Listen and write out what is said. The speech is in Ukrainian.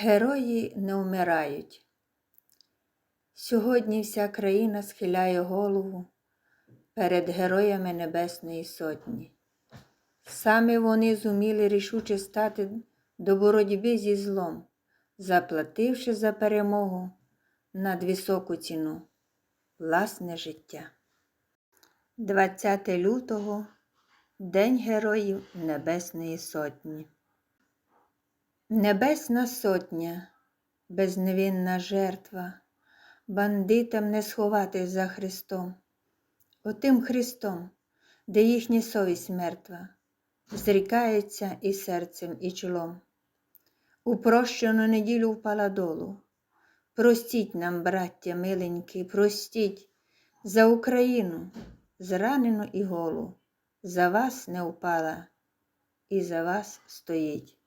Герої не вмирають. Сьогодні вся країна схиляє голову перед героями Небесної Сотні. Саме вони зуміли рішуче стати до боротьби зі злом, заплативши за перемогу над високу ціну власне життя. 20 лютого День Героїв Небесної Сотні. Небесна сотня, безневинна жертва, бандитам не сховати за Христом, отим Христом, де їхня совість мертва, зрікається і серцем, і чолом. У прощену неділю впала долу. Простіть нам, браття миленькі, простіть за Україну, зранену і голу, за вас не впала і за вас стоїть.